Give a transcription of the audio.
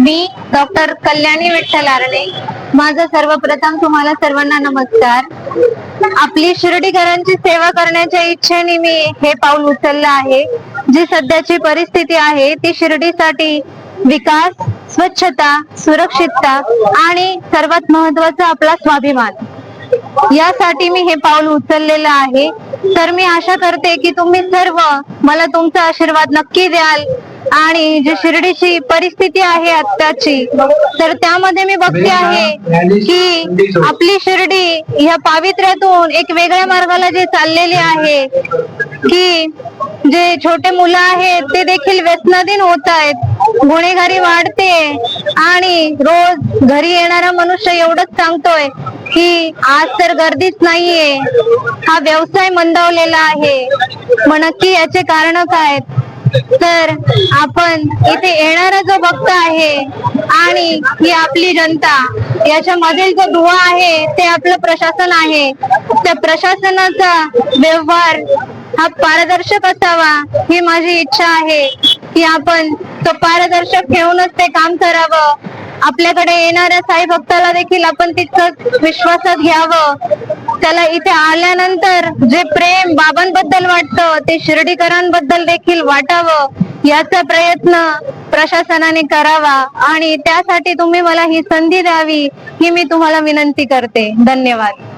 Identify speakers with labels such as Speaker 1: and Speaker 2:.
Speaker 1: मी doctor Kalyani Vitthal Arane. माझं सर्वप्रथम तुम्हाला सर्वांना नमस्कार. आपली शिर्डीकरांची सेवा करण्याच्या इच्छेने मी हे पाऊल उचललं आहे. जी सध्याची परिस्थिती आहे ती शिर्डीसाठी विकास स्वच्छता सुरक्षितता आणि सर्वात महत्त्वाचा आपला स्वाभिमान. यासाठी मी हे पाऊल उचललेलं आहे. तर मी आशा करते की तुम्ही सर्व मला तुमचा आशीर्वाद नक्की द्याल. आणि जी शिर्डीची परिस्थिती आहे आत्ताची तर त्यामध्ये मी बघते आहे की आपली शिर्डी ह्या पावित्र्यातून एक वेगळ्या मार्गाला जे चाललेली आहे की जे छोटे मुलं आहेत ते देखील व्यसनाधीन होत आहेत गुन्हेगारी वाढते आणि रोज घरी येणारा मनुष्य एवढंच सांगतोय की आज तर गर्दीच नाहीये हा व्यवसाय मंदावलेला आहे मग नक्की याचे कारण काय आहेत? तर आपण इथे येणारा जो भक्त आहे आणि ही आपली जनता याच्या मधील जो दुवा आहे ते आपलं प्रशासन आहे. त्या प्रशासनाचा व्यवहार हा पारदर्शक असावा ही माझी इच्छा आहे. की आपण तो पारदर्शक ठेवूनच ते काम करावं. आपल्याकडे येणाऱ्या साई भक्ताला देखील आपण तितकंच विश्वासात घ्यावं. त्याला इथे आल्यानंतर जे प्रेम बाबांबद्दल वाटतं ते शिर्डीकरांबद्दल देखील वाटावं. याचा प्रयत्न प्रशासनाने करावा आणि त्यासाठी तुम्ही मला ही संधी द्यावी ही मी तुम्हाला विनंती करते. धन्यवाद.